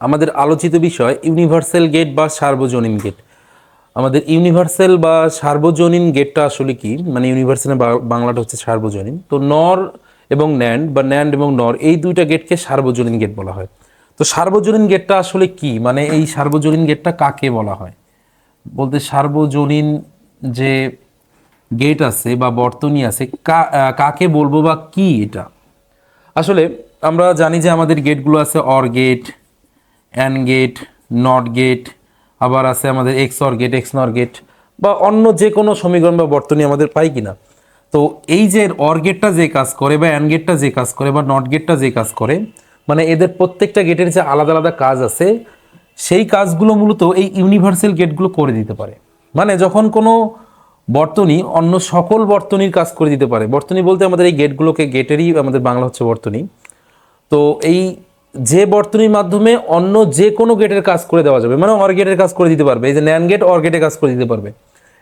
আমাদের আলোচিত বিষয় ইউনিভার্সাল গেট বা সার্বজনীন গেট। আমাদের ইউনিভার্সাল বা সার্বজনীন গেটটা আসলে কি? মানে ইউনিভার্সাল বাংলাটা হচ্ছে সার্বজনীন। তো নর এবং ন্যান্ড বা ন্যান্ড এবং নর, এই দুইটা গেটকে সার্বজনীন গেট বলা হয়। তো সার্বজনীন গেটটা আসলে কি? মানে এই সার্বজনীন গেটটা কাকে বলা হয়? বলতে সার্বজনীন যে গেট আছে বা বর্তনী আছে কাকে বলব বা কি এটা? আসলে আমরা জানি যে আমাদের গেটগুলো আছে OR gate AND gate NOT gate আবার আছে আমাদের এক্স অর গেট এক্স নর গেট বা অন্য যে কোনো সমীকরণ বা বর্তনী আমাদের পাই কিনা। তো এই যে অর গেটটা যে কাজ করে বা অ্যান গেটটা যে কাজ করে বা নট গেটটা যে কাজ করে মানে এদের প্রত্যেকটা গেটের যে আলাদা আলাদা কাজ আছে, সেই কাজগুলো মূলত এই ইউনিভার্সাল গেটগুলো করে দিতে পারে। মানে যখন কোনো বর্তনী অন্য সকল বর্তনীর কাজ করে দিতে পারে, বর্তনী বলতে আমাদের এই গেটগুলোকে গেটেরই আমাদের বাংলা হচ্ছে বর্তনী। তো এই যে বর্তনীর মাধ্যমে অন্য যে কোনো গেটের কাজ করে দেওয়া যাবে মানে অর গেটের কাজ করে দিতে পারবে। এই যে ন্যান গেট অর কাজ করে দিতে পারবে।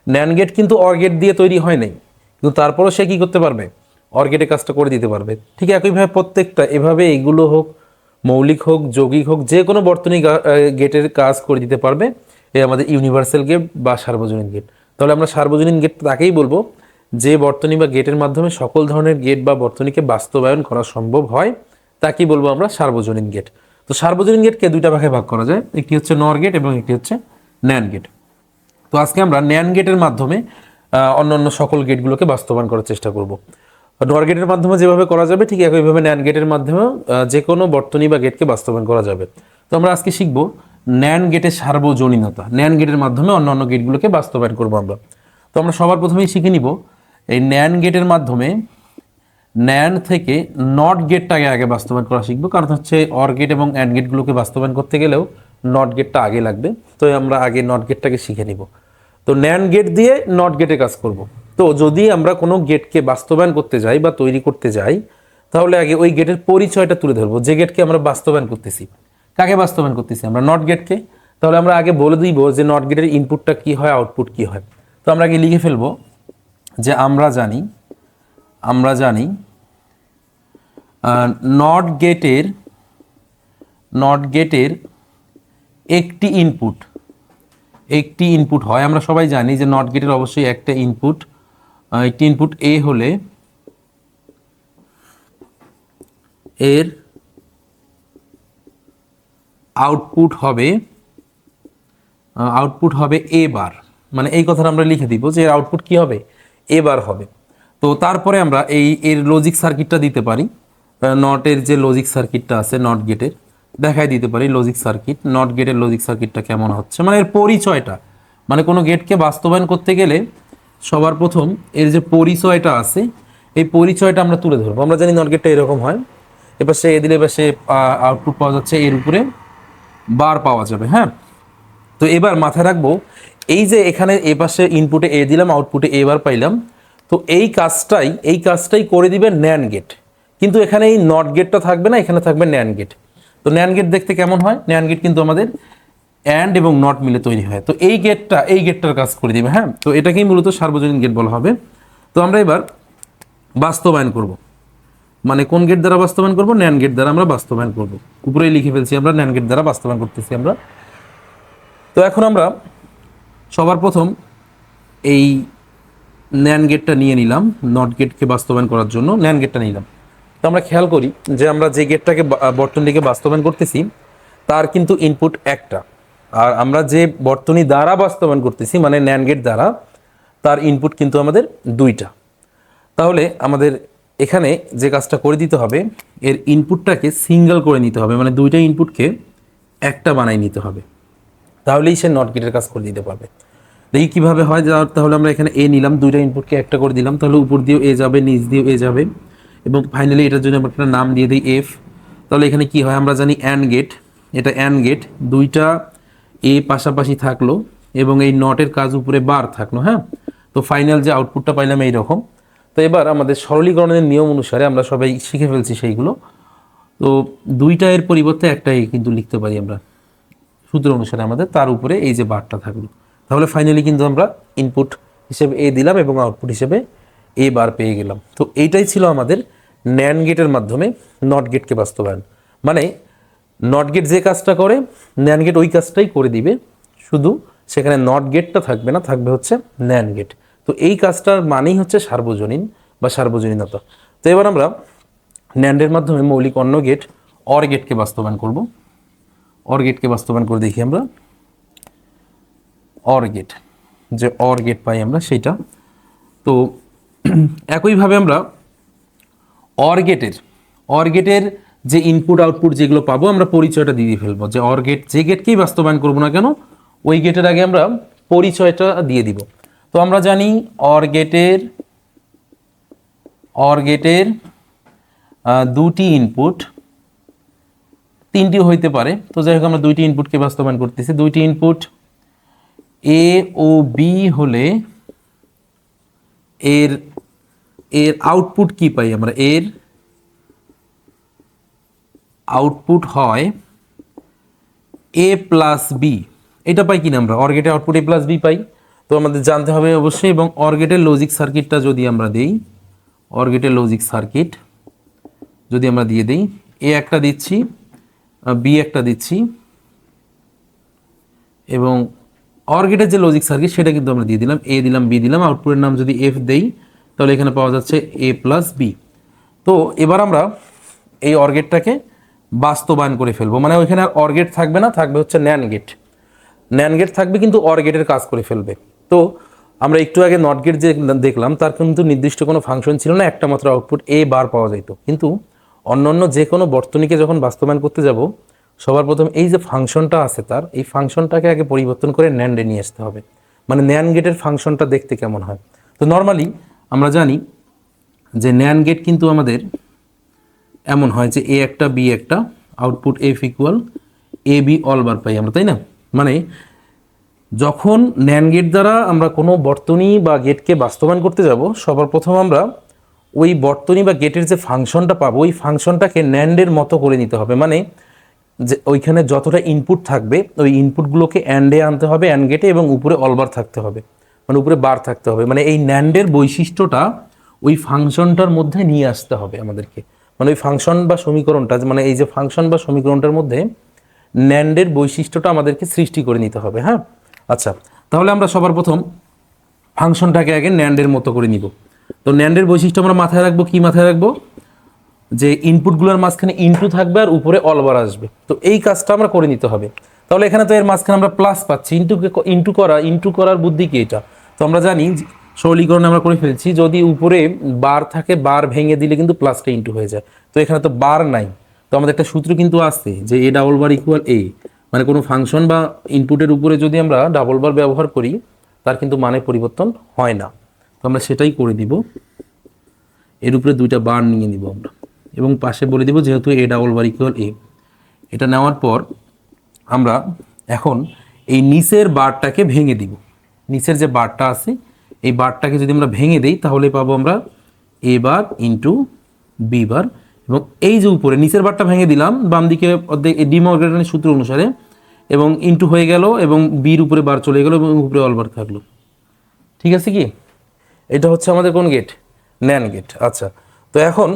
ন্যান গেট কিন্তু অর গেট দিয়ে তৈরি হয় নাই। কিন্তু তারপরও সে কী করতে পারবে? অর কাজটা করে দিতে পারবে। ঠিক একইভাবে প্রত্যেকটা, এভাবে এইগুলো হোক, মৌলিক হোক, যৌগিক হোক, যে কোনো বর্তনী গেটের কাজ করে দিতে পারবে এই আমাদের ইউনিভার্সাল গেট বা সার্বজনীন গেট তাহলে আমরা সার্বজনীন গেট তাকেই বলব, যে বর্তনী বা গেটের মাধ্যমে সকল ধরনের গেট বা বর্তনীকে বাস্তবায়ন করা সম্ভব হয়। তাকেই বলব আমরা? সার্বজনীন গেট তো সার্বজনীন গেটকে দুইটা ভাগে ভাগ করা যায়। একটি হচ্ছে নর গেট এবং একটি হচ্ছে ন্যান গেট তো আজকে আমরা ন্যান গেটের মাধ্যমে আহ, অন্যান্য সকল গেটগুলোকে বাস্তবায়ন করার চেষ্টা করব। নর গেটের মাধ্যমে যেভাবে করা যাবে ঠিক একইভাবে ন্যান গেটের মাধ্যমেও যে কোনো বর্তনী বা গেটকে বাস্তবায়ন করা যাবে। তো আমরা আজকে শিখব ন্যান গেটের সার্বজনীনতা। ন্যান গেটের মাধ্যমে অন্যান্য গেটগুলোকে বাস্তবায়ন করব আমরা। তো আমরা সবার প্রথমেই শিখে নিব এই ন্যান গেটের মাধ্যমে ন্যান থেকে নট গেটটাকে আগে বাস্তবায়ন করা শিখব। কারণ হচ্ছে অর গেট এবং অ্যান্ড গেটগুলোকে বাস্তবায়ন করতে গেলেও নট গেটটা আগে লাগবে। তো আমরা আগে নট গেটটাকে শিখে নিব। তো ন্যান গেট দিয়ে নট গেটে কাজ করব। তো যদি আমরা কোনো গেটকে বাস্তবায়ন করতে যাই বা তৈরি করতে যাই, তাহলে আগে ওই গেটের পরিচয়টা তুলে ধরবো। যে গেটকে আমরা বাস্তবায়ন করতেছি। কাকে বাস্তবায়ন করতেছি? আমরা নট গেটকে তাহলে আমরা আগে বলে দিব যে নট গেটের ইনপুটটা কি হয় আউটপুট কি হয়। তো আমরা আগে লিখে ফেলব যে আমরা জানি আমরা জানি নট গেটের নট গেটের একটি ইনপুট একটি ইনপুট হয়। আমরা সবাই জানি যে নট গেটের অবশ্যই একটা ইনপুট একটি ইনপুট এ হলে এর আউটপুট হবে আউটপুট হবে এ বার মানে এই কথাটা আমরা লিখে দিব যে এর আউটপুট কি হবে? এ বার হবে। তো তারপরে আমরা এই, এর লজিক সার্কিটটা দিতে পারি। নটের যে লজিক সার্কিটটা আছে নট গেটের দেখাই দিতে পারি লজিক সার্কিট নট গেটের লজিক সার্কিটটা কেমন হচ্ছে। মানে এর পরিচয়টা মানে কোনো গেটকে বাস্তবায়ন করতে গেলে সবার প্রথম এর যে পরিচয়টা আছে, এই পরিচয়টা আমরা তুলে ধরবো। আমরা জানি নট গেটটা এরকম হয়। এবার সে এ দিলে এবার সে আউটপুট পাওয়া যাচ্ছে, এর উপরে বার পাওয়া যাবে হ্যাঁ? তো এবার মাথায় রাখব, এই যে এখানে এ পাশে ইনপুটে এ দিলাম আউটপুটে এবার পাইলাম, তো এই কাজটাই এই কাজটাই করে দিবে ন্যান গেট কিন্তু এখানে এই নট গেটটা থাকবে না, এখানে থাকবে ন্যান গেট তো ন্যান গেট দেখতে কেমন হয়? ন্যান গেট কিন্তু আমাদের অ্যান্ড এবং নট মিলে তৈরি হয়। তো এই গেটটা এই গেটটার কাজ করে দিবে হ্যাঁ? তো এটাকেই মূলত সার্বজনীন গেট বলা হবে। তো আমরা এবার বাস্তবায়ন করব। মানে কোন গেট দ্বারা বাস্তবায়ন করব? ন্যান গেট দ্বারা আমরা বাস্তবায়ন করব। উপরেই লিখে ফেলছি আমরা ন্যান গেট দ্বারা বাস্তবায়ন করতেছি আমরা। তো এখন আমরা সবার প্রথম এই ন্যান গেটটা নিয়ে নিলাম নট গেটকে বাস্তবায়ন করার জন্য। ন্যান গেটটা নিলাম। তো আমরা খেয়াল করি যে আমরা যে গেটটাকে বর্তনীকে বাস্তবায়ন করতেছি, তার কিন্তু ইনপুট একটা। আর আমরা যে বর্তনী দ্বারা বাস্তবায়ন করতেছি মানে ন্যান গেট দ্বারা, তার ইনপুট কিন্তু আমাদের দুইটা। তাহলে আমাদের এখানে যে কাজটা করে দিতে হবে, এর ইনপুটটাকে সিঙ্গেল করে নিতে হবে মানে দুইটা ইনপুটকে একটা বানাই নিতে হবে। তাহলেই সে নট গেটের কাজ করে দিতে পারবে। দেখি কীভাবে হয় তাহলে আমরা এখানে এ নিলাম, দুইটা ইনপুটকে একটা করে দিলাম, তাহলে উপর দিয়েও এ যাবে, নিচ দিয়েও এ যাবে। এবং ফাইনালি এটার জন্য আমরা একটা নাম দিয়ে দিই এফ তাহলে এখানে কি হয়? আমরা জানি অ্যান গেট এটা অ্যান গেট দুইটা এ পাশাপাশি থাকল এবং এই নটের কাজ উপরে বার থাকল হ্যাঁ? তো ফাইনাল যে আউটপুটটা পাইলাম এই রকম তো এবার আমাদের সরলীকরণের নিয়ম অনুসারে আমরা সবাই শিখে ফেলছি সেইগুলো। তো দুইটা এর পরিবর্তে একটাই কিন্তু লিখতে পারি আমরা। সূত্র অনুসারে আমাদের তার উপরে এই যে বারটা থাকল। তাহলে ফাইনালি কিন্তু আমরা ইনপুট হিসেবে এ দিলাম এবং আউটপুট হিসেবে এ বার পেয়ে গেলাম। তো এইটাই ছিল আমাদের ন্যান গেটের মাধ্যমে নট গেটকে বাস্তবায়ন। মানে নট গেট যে কাজটা করে ন্যান গেট ওই কাজটাই করে দিবে। শুধু সেখানে নট গেটটা থাকবে না, থাকবে হচ্ছে ন্যান গেট তো এই কাজটার মানেই হচ্ছে সার্বজনীন বা সার্বজনীনতা। তো এবার আমরা ন্যান্ডের মাধ্যমে মৌলিক অন্য গেট অর গেটকে বাস্তবায়ন করব। অর গেটকে বাস্তবায়ন করে দেখি আমরা। অর গেট যে অর গেট পাই আমরা সেটা তো একইভাবে আমরা অর গেটের অর গেটের যে ইনপুট আউটপুট যেগুলো পাবো, আমরা পরিচয়টা দিয়ে ফেলব যে অর গেট যে গেটকেই বাস্তবায়ন করব না কেন, ওই গেটের আগে আমরা পরিচয়টা দিয়ে দিব। তো আমরা জানি অর গেটের অর গেটের দুটি ইনপুট তিনটি হইতে পারে। তো যাই হোক, আমরা দুইটি ইনপুটকে বাস্তবায়ন করতেছি। দুইটি ইনপুট এ ও বি হলে এর এর আউটপুট কি পাই আমরা? এর আউটপুট হয় এ প্লাস বি এটা পাই কিনা আমরা? অর্গেটের আউটপুট এ প্লাস বি পাই। তো আমাদের জানতে হবে অবশ্যই এবং অর্গেটের লজিক সার্কিটটা যদি আমরা দিই অর্গেটের লজিক সার্কিট যদি আমরা দিয়ে দিই এ একটা দিচ্ছি বি একটা দিচ্ছি, এবং অর্গেটের যে লজিক সার্কিট সেটা কিন্তু আমরা দিয়ে দিলাম। এ দিলাম বি দিলাম। আউটপুটের নাম যদি এফ দেই তাহলে এখানে পাওয়া যাচ্ছে এ প্লাস বি তো এবার আমরা এই অর্গেটটাকে বাস্তবায়ন করে ফেলব। মানে ওইখানে আর অর্গেট থাকবে না, থাকবে হচ্ছে ন্যান গেট ন্যান গেট থাকবে কিন্তু অর গেটের কাজ করে ফেলবে। তো আমরা একটু আগে নট গেট যে দেখলাম, তার কিন্তু নির্দিষ্ট কোনো ফাংশন ছিল না, একটা মাত্র আউটপুট এ বার পাওয়া যেত কিন্তু অন্যান্য যে কোনো বর্তনীকে যখন বাস্তবায়ন করতে যাব, সবার প্রথম এই যে ফাংশনটা আছে তার, এই ফাংশনটাকে আগে পরিবর্তন করে ন্যান্ডে নিয়ে আসতে হবে। মানে ন্যান গেটের ফাংশনটা দেখতে কেমন হয়? তো নর্মালি আমরা জানি যে ন্যান গেট কিন্তু আমাদের এমন হয় যে এ একটা বি একটা output F equal A B whole bar পাই আমরা, তাই না? মানে যখন ন্যান গেট দ্বারা আমরা কোনো বর্তনী বা গেটকে বাস্তবায়ন করতে যাব, সবার প্রথম আমরা ওই বর্তনী বা গেটের যে ফাংশনটা পাবো, ওই ফাংশনটাকে ন্যান্ডের মতো করে নিতে হবে। মানে যে ওইখানে যতটা ইনপুট থাকবে, ওই ইনপুটগুলোকে অ্যান্ডে আনতে হবে অ্যান্ড গেটে এবং উপরে অলবার থাকতে হবে। মানে উপরে বার থাকতে হবে। মানে এই ন্যান্ডের বৈশিষ্ট্যটা ওই ফাংশনটার মধ্যে নিয়ে আসতে হবে আমাদেরকে। মানে ওই ফাংশন বা সমীকরণটা মানে এই যে ফাংশন বা সমীকরণটার মধ্যে ন্যান্ডের বৈশিষ্ট্যটা আমাদেরকে সৃষ্টি করে নিতে হবে হ্যাঁ? আচ্ছা তাহলে আমরা সবার প্রথম ফাংশনটাকে আগে ন্যান্ডের মতো করে নিব। তো ন্যান্ডের বৈশিষ্ট্য আমরা মাথায় রাখব, কি মাথায় রাখব? যে ইনপুটগুলোর মাঝখানে ইনটু থাকবে আর উপরে অলবার আসবে। তো এই কাজটা আমরা করে নিতে হবে। তাহলে এখানে তো এর মাঝখানে আমরা প্লাস পাচ্ছি। ইনটুকে ইনটু করা ইনটু করার বুদ্ধি কি এটা? তো আমরা জানি সরলীকরণ আমরা করে ফেলছি, যদি উপরে বার থাকে, বার ভেঙে দিলে কিন্তু প্লাসটা ইনটু হয়ে যায়। তো এখানে তো বার নাই। তো আমাদের একটা সূত্র কিন্তু আছে যে এ ডাবল বার ইকুয়াল এ মানে কোনো ফাংশন বা ইনপুটের উপরে যদি আমরা ডাবল বার ব্যবহার করি, তার কিন্তু মানে পরিবর্তন হয় না। তো আমরা সেটাই করে দিব। এর উপরে দুইটা বার নিয়ে নিব আমরা। এবং পাশে বলে দিব যেহেতু এ ডাবল বার ইকুয়াল এ এটা নেওয়ার পর আমরা এখন এই নিচের বারটাকে ভেঙে দিব। নিচের যে বারটা আছে, এই বারটাকে যদি আমরা ভেঙে দিই, তাহলে পাবো আমরা এ বার ইন্টু বি বার। এবং এই যে উপরে, নিচের বারটা ভেঙে দিলাম, বাম দিকে অর্ধেক সূত্র অনুসারে, এবং ইন্টু হয়ে গেল, এবং বির উপরে বার চলে গেল, এবং উপরে অলবার থাকল। ঠিক আছে কি? এটা হচ্ছে আমাদের কোন গেট ন্যান গেট আচ্ছা তো এখন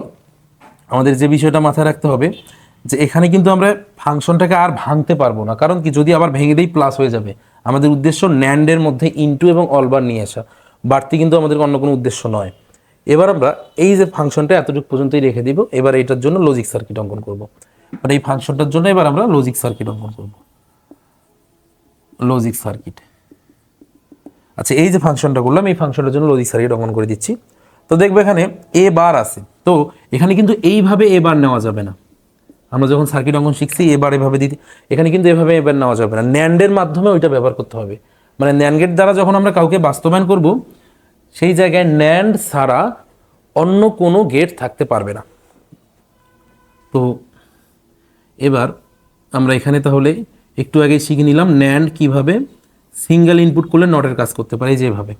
আমাদের যে বিষয়টা মাথায় রাখতে হবে, যে এখানে কিন্তু আমরা ফাংশনটাকে আর ভাঙতে পারব না। কারণ কি? যদি আবার ভেঙে দিই প্লাস হয়ে যাবে। আমাদের উদ্দেশ্য ন্যান্ডের মধ্যে ইনটু এবং অলবার নিয়ে আসা। বাড়তি কিন্তু আমাদের অন্য কোনো উদ্দেশ্য নয়। এবার আমরা এই যে ফাংশনটা এতটুকু পর্যন্তই রেখে দিব। এবার এটার জন্য লজিক সার্কিট অঙ্কন করব। মানে এই ফাংশনটার জন্য এবার আমরা লজিক সার্কিট অঙ্কন করব। লজিক সার্কিট আচ্ছা এই যে ফাংশনটা করলাম, এই ফাংশনটার জন্য লজিক সার্কিট অঙ্কন করে দিচ্ছি। তো দেখবে এখানে এ বার আছে। তো এখানে কিন্তু এইভাবে এ বার নেওয়া যাবে না। আমরা যখন সার্কিট অঙ্কন শিখছি, এবার এভাবে দিতে, এখানে কিন্তু এভাবে এবার নেওয়া যাবে না। ন্যান্ডের মাধ্যমে ওইটা ব্যবহার করতে হবে। মানে ন্যান্ড গেট দ্বারা যখন আমরা কাউকে বাস্তবায়ন করব, সেই জায়গায় ন্যান্ড ছাড়া অন্য কোনো গেট থাকতে পারবে না। তো এবার আমরা এখানে তাহলে একটু আগে শিখে নিলাম ন্যান্ড কীভাবে সিঙ্গেল ইনপুট করলে নটের কাজ করতে পারে যেভাবে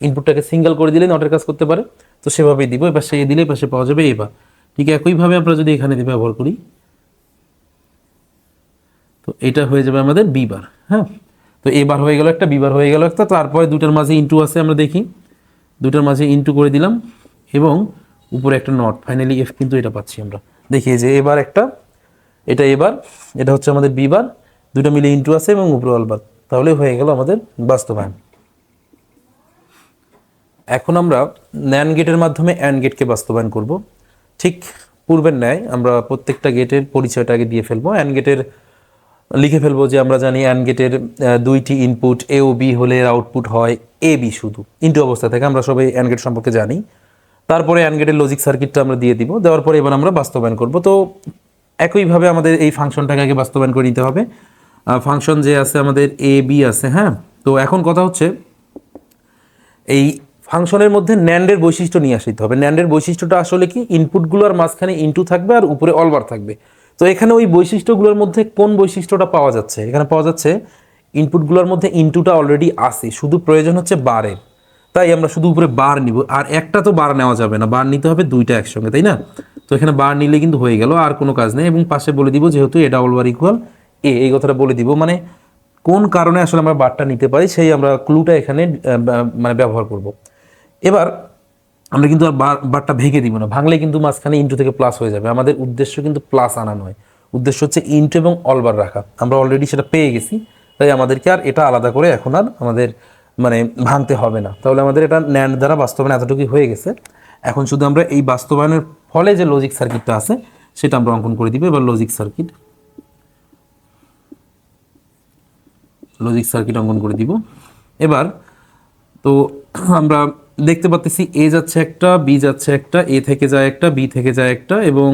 ইনপুটটাকে সিঙ্গেল করে দিলে নটের কাজ করতে পারে। তো সেভাবেই দিব এবার সে দিলে পাশে পাওয়া যাবে এবার ঠিক একইভাবে আমরা যদি এখানে ব্যবহার করি, তো এটা হয়ে যাবে আমাদের বিবার হ্যাঁ? তো এবার হয়ে গেল একটা বিবার হয়ে গেল একটা, তারপরে দুটার মাঝে ইনটু আছে আমরা দেখি। দুটার মাঝে ইনটু করে দিলাম, এবং উপরে একটা নট ফাইনালি এফ কিন্তু এটা পাচ্ছি আমরা। দেখি যে এবার একটা, এটা এবার এটা হচ্ছে আমাদের বি বার দুটো মিলে ইন্টু আছে এবং উপরে অল বার তাহলে হয়ে গেল আমাদের বাস্তবায়ন। এখন আমরা ন্যান গেটের মাধ্যমে অ্যান্ড গেটকে বাস্তবায়ন করব। ঠিক পূর্বের ন্যায় আমরা প্রত্যেকটা গেটের পরিচয়টা আগে দিয়ে ফেলব। অ্যান্ড গেটের, লিখে ফেলব যে আমরা জানি অ্যান্ড গেটের দুইটি ইনপুট এ ও বি হলে আউটপুট হয় এ বি শুধু। ইনটু অবস্থা থেকে আমরা সবাই অ্যান্ড গেট সম্পর্কে জানি। তারপরে অ্যান্ড গেটের লজিক সার্কিটটা আমরা দিয়ে দিব। দেওয়ার পরে এবার আমরা বাস্তবায়ন করব। তো একইভাবে আমাদের এই ফাংশনটাকে আগে বাস্তবায়ন করে নিতে হবে। ফাংশন যে আছে আমাদের এ বি আছে হ্যাঁ? তো এখন কথা হচ্ছে, এই ফাংশনের মধ্যে ন্যান্ডের বৈশিষ্ট্য নিয়ে আসতে হবে। ন্যান্ডের বৈশিষ্ট্যটা আসলে কি? ইনপুটগুলোর মাঝখানে ইনটু থাকবে আর উপরে অলবার থাকবে। তো এখানে ওই বৈশিষ্ট্যগুলোর মধ্যে কোন বৈশিষ্ট্যটা পাওয়া যাচ্ছে? এখানে পাওয়া যাচ্ছে ইনপুটগুলোর মধ্যে ইনটুটা অলরেডি আছে, শুধু প্রয়োজন হচ্ছে বারের তাই আমরা শুধু উপরে বার নিব, আর একটা তো বার নেওয়া যাবে না বার নিতে হবে দুইটা একসঙ্গে, তাই না? তো এখানে বার নিলে কিন্তু হয়ে গেল, আর কোনো কাজ নেই, এবং পাশে বলে দিব যেহেতু এটা অল বার ইকুয়াল এ এই কথাটা বলে দিব মানে কোন কারণে আসলে আমরা বারটা নিতে পারি, সেই আমরা ক্লুটা এখানে মানে ব্যবহার করব। এবার আমরা কিন্তু আর বার বারটা ভেঙে দিব না। ভাঙলে কিন্তু মাঝখানে ইন্টু থেকে প্লাস হয়ে যাবে। আমাদের উদ্দেশ্য কিন্তু প্লাস আনা নয়। উদ্দেশ্য হচ্ছে ইন্টু এবং অলবার রাখা। আমরা অলরেডি সেটা পেয়ে গেছি, তাই আমাদেরকে আর এটা আলাদা করে এখন আর আমাদের মানে ভাঙতে হবে না। তাহলে আমাদের এটা ন্যান্ড দ্বারা বাস্তবায়ন এতটুকুই হয়ে গেছে। এখন শুধু আমরা এই বাস্তবায়নের ফলে যে লজিক সার্কিটটা আছে, সেটা আমরা অঙ্কন করে দিব। এবার লজিক সার্কিট লজিক সার্কিট অঙ্কন করে দিব। এবার তো আমরা দেখতে পাচ্ছি এ যাচ্ছে একটা বি যাচ্ছে একটা এ থেকে যায় একটা বি থেকে যায় একটা এবং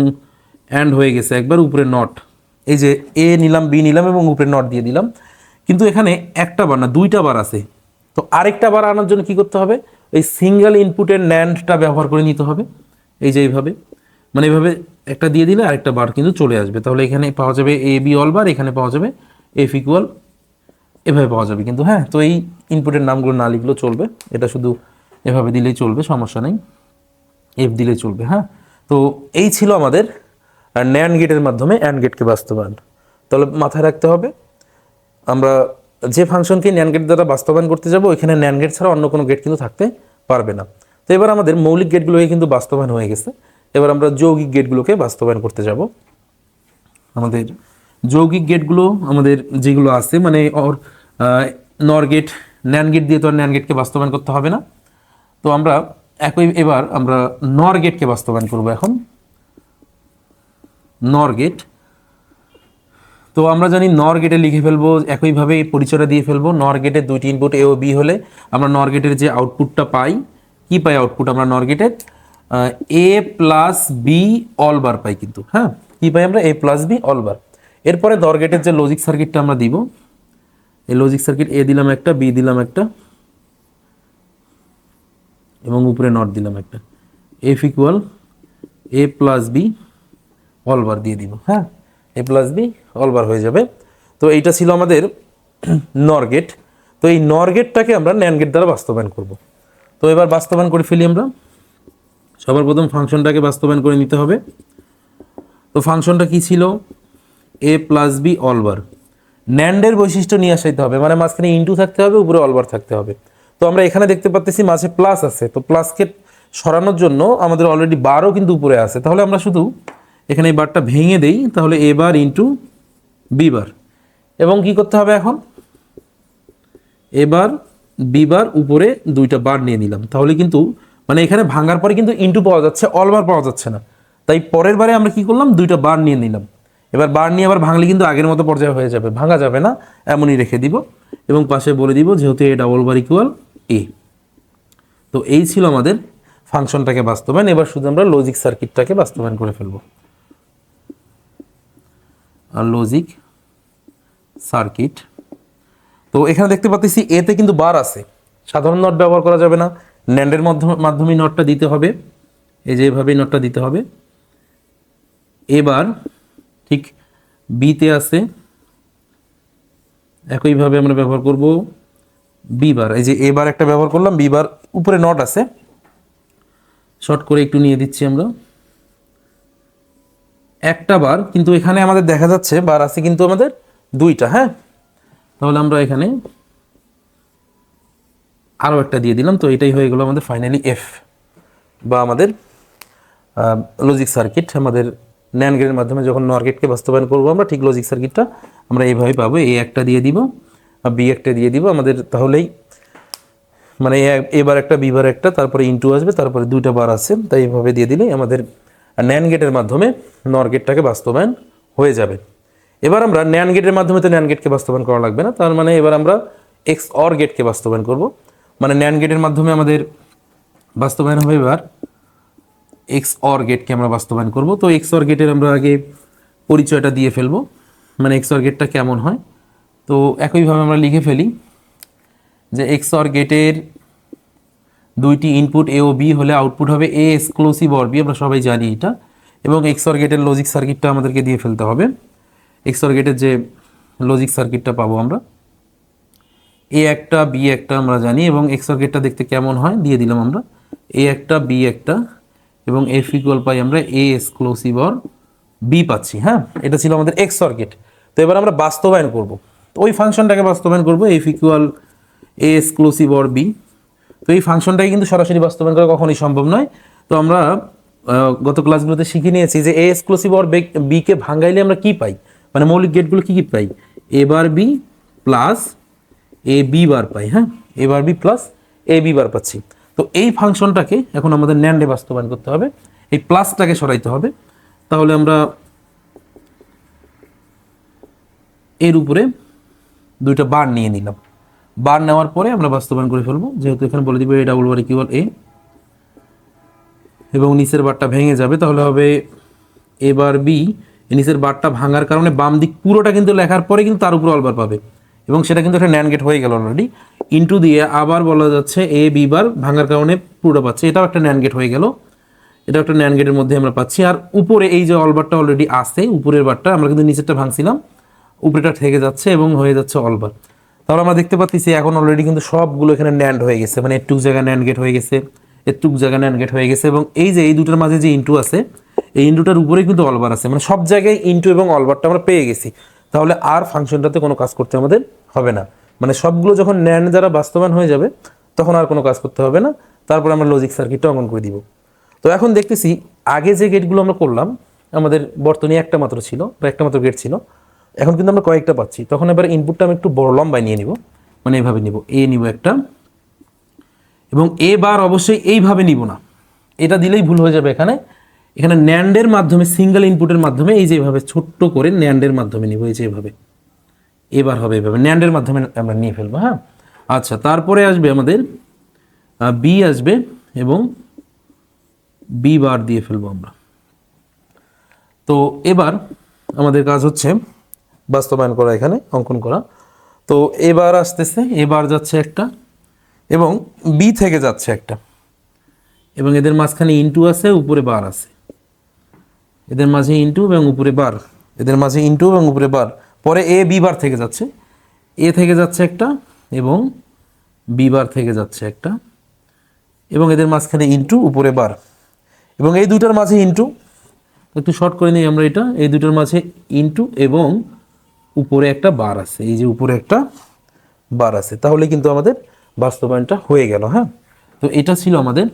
অ্যান্ড হয়ে গেছে একবার উপরে নট এই যে এ নিলাম বি নিলাম এবং উপরে নট দিয়ে দিলাম। কিন্তু এখানে একটা বার না, দুইটা বার আছে। তো আরেকটা বার আনার জন্য কি করতে হবে? এই সিঙ্গেল ইনপুটের ন্যান্ডটা ব্যবহার করে নিতে হবে। এই যে এইভাবে। মানে এইভাবে একটা দিয়ে দিলে আরেকটা বার কিন্তু চলে আসবে। তাহলে এখানে পাওয়া যাবে এ বি অল বার এখানে পাওয়া যাবে এফ ইকুয়াল এভাবে পাওয়া যাবে। কিন্তু হ্যাঁ তো এই ইনপুটের নামগুলো না লিখলেও চলবে। এটা শুধু এভাবে দিলেই চলবে, সমস্যা নেই। এফ দিলেই চলবে হ্যাঁ? তো এই ছিল আমাদের ন্যান গেটের মাধ্যমে অ্যান্ড গেটকে বাস্তবায়ন। তাহলে মাথায় রাখতে হবে, আমরা যে ফাংশনকে ন্যান গেট দ্বারা বাস্তবায়ন করতে যাব, ওইখানে ন্যান গেট ছাড়া অন্য কোনো গেট কিন্তু থাকতে পারবে না। তো এবার আমাদের মৌলিক গেটগুলোকে কিন্তু বাস্তবায়ন হয়ে গেছে। এবার আমরা যৌগিক গেটগুলোকে বাস্তবায়ন করতে যাব। আমাদের যৌগিক গেটগুলো আমাদের যেগুলো আছে মানে ওর নর গেট ন্যান গেট দিয়ে তো আর ন্যান গেটকে বাস্তবায়ন করতে হবে না। তো আমরা একই এবার আমরা নর গেটকে বাস্তবায়ন করব এখন। নর গেট। তো আমরা জানি নর গেটে লিখে ফেলব, একইভাবে পরিচয়টা দিয়ে ফেলব। নর গেটের দুইটি ইনপুট এ ও বি হলে আমরা নর গেটের যে আউটপুটটা পাই, কি পাই আউটপুট আমরা নর গেটের A plus B whole bar পাই কিন্তু হ্যাঁ? কি পাই আমরা? A plus B whole bar এরপরে নর গেটের যে লজিক সার্কিটটা আমরা দিব, এই লজিক সার্কিট এ দিলাম একটা বি দিলাম একটা। এবং উপরে নট দিলাম একটা। F equal A plus B whole bar দিয়ে দিব হ্যাঁ? এ প্লাস বি অলবার হয়ে যাবে। তো এইটা ছিল আমাদের নর গেট তো এই নর গেটটাকে আমরা গেট দ্বারা বাস্তবায়ন করব। তো এবার বাস্তবায়ন করে ফেলি আমরা। সবার প্রথম ফাংশনটাকে বাস্তবায়ন করে নিতে হবে। তো ফাংশনটা কি ছিল? এ প্লাস বি অলবার ন্যান্ডের বৈশিষ্ট্য নিয়ে আসাইতে হবে। মানে মাঝখানে ইনটু থাকতে হবে, উপরে অলবার থাকতে হবে। তো আমরা এখানে দেখতে পাচ্ছি মাঝে প্লাস আছে। তো প্লাসকে সরানোর জন্য আমাদের অলরেডি বারও কিন্তু উপরে আছে। তাহলে আমরা শুধু এখানে এই বারটা ভেঙে দেই, তাহলে এ বার ইন্টু বি বার এবং কি করতে হবে এখন? এবার বিবার উপরে দুইটা বার নিয়ে নিলাম। তাহলে কিন্তু মানে এখানে ভাঙার পরে কিন্তু ইনটু পাওয়া যাচ্ছে অলবার পাওয়া যাচ্ছে না। তাই পরের বারে আমরা কি করলাম? দুইটা বার নিয়ে নিলাম। এবার বার নিয়ে আবার ভাঙলে কিন্তু আগের মতো পর্যায়ে হয়ে যাবে। ভাঙা যাবে না, এমনই রেখে দিব। এবং পাশে বলে দিব যেহেতু এ ডাবল বার ইকুয়াল এ। তো এই ছিল আমাদের ফাংশনটাকে বাস্তবায়ন। এবার শুধু আমরা লজিক সার্কিটটাকে বাস্তবায়ন করে ফেলব। আর লজিক সার্কিট তো এখানে দেখতে পাচ্ছি এতে কিন্তু বার আছে। সাধারণ নট ব্যবহার করা যাবে না। ন্যান্ডের মাধ্যমে নটটা দিতে হবে। এই যে এভাবেই নটটা দিতে হবে। এবার ঠিক বিতে আছে। একইভাবে আমরা ব্যবহার করব বি বার এই যে এবার একটা ব্যবহার করলাম বি বার উপরে নট আছে। শর্ট করে একটু নিয়ে দিচ্ছি আমরা। একটা বার কিন্তু এখানে আমাদের দেখা যাচ্ছে বার আছে কিন্তু আমাদের দুইটা হ্যাঁ? তাহলে আমরা এখানে আরও একটা দিয়ে দিলাম, তো এটাই হয়ে গেলো আমাদের ফাইনালি এফ বা আমাদের লজিক সার্কিট আমাদের ন্যান গেটের মাধ্যমে যখন নর গেটকে বাস্তবায়ন করব আমরা, ঠিক লজিক সার্কিটটা আমরা এইভাবে পাবো। এ একটা দিয়ে দিব। বি একটা দিয়ে দিব, আমাদের তাহলেই মানে এবার একটা বিবার একটা, তারপরে ইনটু আসবে, তারপরে দুইটা বার আছে, তাই এইভাবে দিয়ে দিলেই আমাদের ন্যান গেটের মাধ্যমে নর গেটটাকে বাস্তবায়ন হয়ে যাবে। এবার আমরা ন্যান গেটের মাধ্যমে তো ন্যান গেটকে বাস্তবায়ন করা লাগবে না, তার মানে এবার আমরা এক্স অর গেটকে বাস্তবায়ন করব। মানে ন্যান গেটের মাধ্যমে আমাদের বাস্তবায়ন হবে এবার এক্স অর গেটকে আমরা বাস্তবায়ন করব। তো এক্স অর গেটের আমরা আগে পরিচয়টা দিয়ে ফেলব মানে এক্স অর গেটটা কেমন হয়। তো একইভাবে আমরা লিখে ফেলি যে এক্স অর গেটের দুইটি ইনপুট এ ও বি হলে আউটপুট হবে এ এক্সক্লুসিভ অর বি আমরা সবাই জানি এটা। এবং এক্স অর গেটের লজিক সার্কিটটা আমাদেরকে দিয়ে ফেলতে হবে। এক্স অর গেটের যে লজিক সার্কিটটা পাবো আমরা। এ একটা বি একটা আমরা জানি, এবং এক্স অর গেটটা দেখতে কেমন হয়, দিয়ে দিলাম আমরা। এ একটা বি একটা, এবং এফ ইকুয়াল পাই আমরা এ এক্সক্লুসিভ অর বি পাচ্ছি হ্যাঁ? এটা ছিল আমাদের এক্স অর গেট তো এবার আমরা বাস্তবায়ন করব। তো ওই ফাংশনটাকে বাস্তবায়ন করব F equal A exclusive OR B তো এই ফাংশনটাকে কিন্তু সরাসরি বাস্তবায়ন করা কখনোই সম্ভব নয়। তো আমরা গত ক্লাসগুলোতে শিখে নিয়েছি যে এ এক্সক্লুসিভ অর বি কে ভাঙ্গাইলে আমরা কি পাই? মানে মৌলিক গেটগুলো কি কি পাই? A bar B plus A B bar পাই হ্যাঁ? A bar B plus A B bar পাচ্ছি। তো এই ফাংশনটাকে এখন আমাদের ন্যান্ডে বাস্তবায়ন করতে হবে। এই প্লাসটাকে সরাইতে হবে। তাহলে আমরা এর উপরে দুইটা বার নিয়ে নিলাম। বার নেওয়ার পরে আমরা বাস্তবায়ন করে ফেলব। যেহেতু এখানে বলে দিব এ ডাবল বার ইকুয়াল এ এবং নিচের বারটা ভেঙে যাবে, তাহলে হবে এবার বি নিচের বারটা ভাঙার কারণে বাম দিক পুরোটা কিন্তু লেখার পরে কিন্তু তার উপর অলবার পাবে। এবং সেটা কিন্তু একটা ন্যান গেট হয়ে গেল অলরেডি ইন্টু দিয়ে আবার বলা যাচ্ছে এ বি বার ভাঙার কারণে পুরোটা পাচ্ছে। এটাও একটা ন্যান গেট হয়ে গেল। এটা একটা ন্যান গেটের মধ্যে আমরা পাচ্ছি। আর উপরে এই যে অলবারটা অলরেডি আছে, উপরের বারটা আমরা কিন্তু নিচেরটা ভাঙছিলাম। উপরেটা থেকে যাচ্ছে এবং হয়ে যাচ্ছে অলবার তাহলে আমরা দেখতে পাচ্ছি এখন অলরেডি কিন্তু সবগুলো এখানে ন্যান্ড হয়ে গেছে। মানে একটু জায়গায় ন্যান্ড গেট হয়ে গেছে একটু জায়গায় ন্যান্ড গেট হয়ে গেছে এবং এই যে এই দুটোর মাঝে যে ইন্টু আছে, এই ইন্টুটার উপরে কিন্তু অলবার আছে। মানে সব জায়গায় ইন্টু এবং অলবারটা আমরা পেয়ে গেছি। তাহলে আর ফাংশনটাতে কোনো কাজ করতে আমাদের হবে না। মানে সবগুলো যখন ন্যান্ড দ্বারা বাস্তবায়ন হয়ে যাবে, তখন আর কোনো কাজ করতে হবে না। তারপর আমরা লজিক সার্কিটটা অঙ্কন করে দিব। তো এখন দেখতেছি, আগে যে গেটগুলো আমরা করলাম, আমাদের বর্তনী একটা মাত্র ছিল, বা একটা মাত্র গেট ছিল এখন কিন্তু আমরা কয়েকটা পাচ্ছি। তখন এবার ইনপুটটা আমি একটু বড় লম্বায় নিয়ে নিব। মানে এইভাবে নিব। এ নিব একটা। এবং এ বার অবশ্যই এইভাবে নিব না। এটা দিলেই ভুল হয়ে যাবে এখানে। এখানে ন্যান্ডের মাধ্যমে সিঙ্গেল ইনপুটের মাধ্যমে, এই যে এভাবে ছোট্ট করে ন্যান্ডের মাধ্যমে নিব, এই যে এভাবে। এবার হবে এভাবে। ন্যান্ডের মাধ্যমে আমরা নিয়ে ফেলব হ্যাঁ? আচ্ছা তারপরে আসবে আমাদের বি আসবে এবং বি বার দিয়ে ফেলব আমরা। তো এবার আমাদের কাজ হচ্ছে বাস্তবায়ন করা, এখানে অঙ্কন করা। তো এবার আসতেছে, এবার যাচ্ছে একটা এবং বি থেকে যাচ্ছে একটা। এবং এদের মাঝখানে ইনটু আছে, উপরে বার আছে। এদের মাঝে ইনটু এবং উপরে বার এদের মাঝে ইনটু এবং উপরে বার পরে এ বি বার থেকে যাচ্ছে। এ থেকে যাচ্ছে একটা এবং বি বার থেকে যাচ্ছে একটা এবং এদের মাঝখানে ইনটু উপরে বার এবং এই দুটার মাঝে ইনটু একটু শর্ট করে নিই আমরা এটা। এই দুটোর মাঝে ইনটু এবং উপরে একটা বার আছে, এই যে উপরে একটা বার আছে, তাহলে কিন্তু আমাদের বাস্তবায়নটা হয়ে গেল হ্যাঁ? তো এটা ছিল আমাদের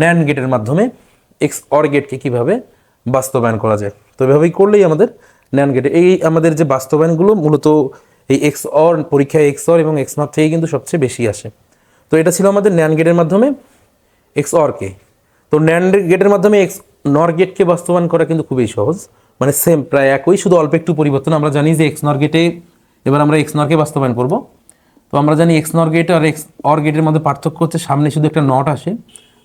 ন্যান গেটের মাধ্যমে এক্স অর গেটকে কীভাবে বাস্তবায়ন করা যায়। তো এভাবেই করলেই আমাদের ন্যান গেটে এই আমাদের যে বাস্তবায়নগুলো মূলত এই এক্স অর পরীক্ষায় এক্স অর এবং এক্স মাপ থেকে কিন্তু সবচেয়ে বেশি আসে। তো এটা ছিল আমাদের ন্যান গেটের মাধ্যমে এক্স অরকে তো ন্যান্ড গেটের মাধ্যমে এক্স নর গেটকে বাস্তবায়ন করা কিন্তু খুবই সহজ। মানে সেম প্রায় একই, শুধু অল্প একটু পরিবর্তন। আমরা জানি যে এক্স নর গেটে এবার আমরা এক্স নরকে বাস্তবায়ন করব। তো আমরা জানি এক্স নর গেট আর এক্স অর গেটের মধ্যে পার্থক্য হচ্ছে সামনে শুধু একটা নট আসে।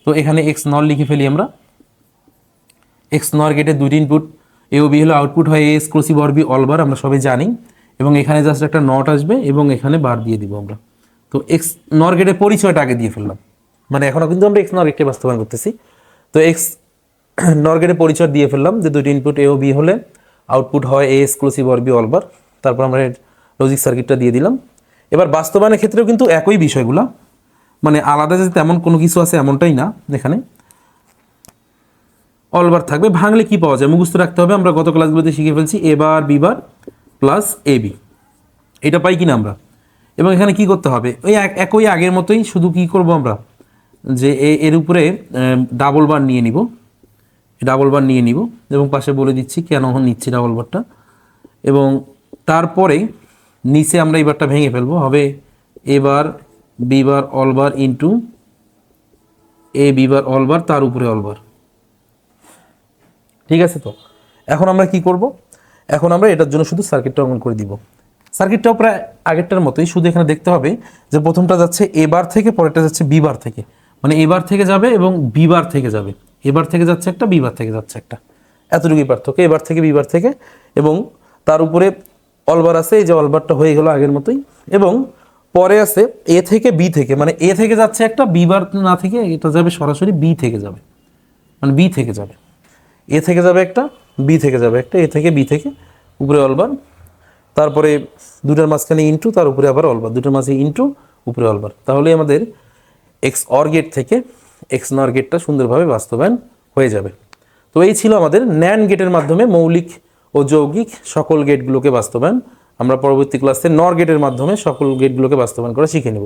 তো এখানে এক্স নর লিখে ফেলি আমরা। এক্স নর গেটের দুইটি ইনপুট এ ও বি হলো আউটপুট হয় S exclusive OR B whole bar আমরা সবাই জানি। এবং এখানে জাস্ট একটা নট আসবে এবং এখানে বার দিয়ে দিব আমরা। তো এক্স নর গেটের পরিচয়টা আগে দিয়ে ফেললাম। মানে এখনও কিন্তু আমরা এক্স নর গেটকে বাস্তবায়ন করতেছি। তো এক্স নর গেটের পরিচয় দিয়ে ফেললাম যে দুইটি ইনপুট এ ও বি হলে আউটপুট হয় A exclusive OR B whole bar তারপর আমরা লজিক সার্কিটটা দিয়ে দিলাম। এবার বাস্তবায়নের ক্ষেত্রেও কিন্তু একই বিষয়গুলো। মানে আলাদা যে তেমন কোনো কিছু আছে এমনটাই না এখানে। অলবার থাকবে। ভাঙলে কি পাওয়া যায়? মুখস্থ রাখতে হবে। আমরা গত ক্লাসগুলোতে শিখে ফেলছি এবার বিবার প্লাস এ বি এটা পাই কিনা আমরা? এবং এখানে কি করতে হবে? ওই এক- একই আগের মতোই শুধু কি করব আমরা? যে এ- এর উপরে ডাবল বার নিয়ে নিব। ডাবল বার নিয়ে নিব এবং পাশে বলে দিচ্ছি কেন নিচ্ছি ডাবল বারটা এবং তারপরে নিচে আমরা এই বারটা ভেঙে ফেলব। হবে এবার B bar whole bar into A B bar whole bar তার উপরে অলবার ঠিক আছে তো? এখন আমরা কি করব? এখন আমরা এটার জন্য শুধু সার্কিটটা অঙ্কন করে দিব। সার্কিটটাও প্রায় আগেরটার মতোই। শুধু এখানে দেখতে হবে যে প্রথমটা যাচ্ছে এবার থেকে, পরেরটা যাচ্ছে বিবার থেকে। মানে এবার থেকে যাবে এবং বিবার থেকে যাবে। এবার থেকে যাচ্ছে একটা বিবার থেকে যাচ্ছে একটা। এতটুকুই পার্থক্য এবার থেকে বিবার থেকে, এবং তার উপরে অলবার আছে, এই যে অলবারটা হয়ে গেল আগের মতোই, এবং পরে আছে এ থেকে, বি থেকে মানে এ থেকে যাচ্ছে একটা বিবার না থেকে এটা যাবে সরাসরি বি থেকে যাবে। মানে বি থেকে যাবে। এ থেকে যাবে একটা, বি থেকে যাবে একটা, এ থেকে, বি থেকে, উপরে অলবার তারপরে দুটার মাঝখানে ইন্টু তার উপরে আবার অলবার দুটার মাঝে ইন্টু উপরে অলবার তাহলে আমাদের এক্স অর গেট থেকে এক্স নর গেটটা সুন্দরভাবে বাস্তবায়ন হয়ে যাবে। তো এই ছিল আমাদের ন্যান গেটের মাধ্যমে মৌলিক ও যৌগিক সকল গেটগুলোকে বাস্তবায়ন। আমরা পরবর্তী ক্লাসে নর গেটের মাধ্যমে সকল গেটগুলোকে বাস্তবায়ন করা শিখে নেব।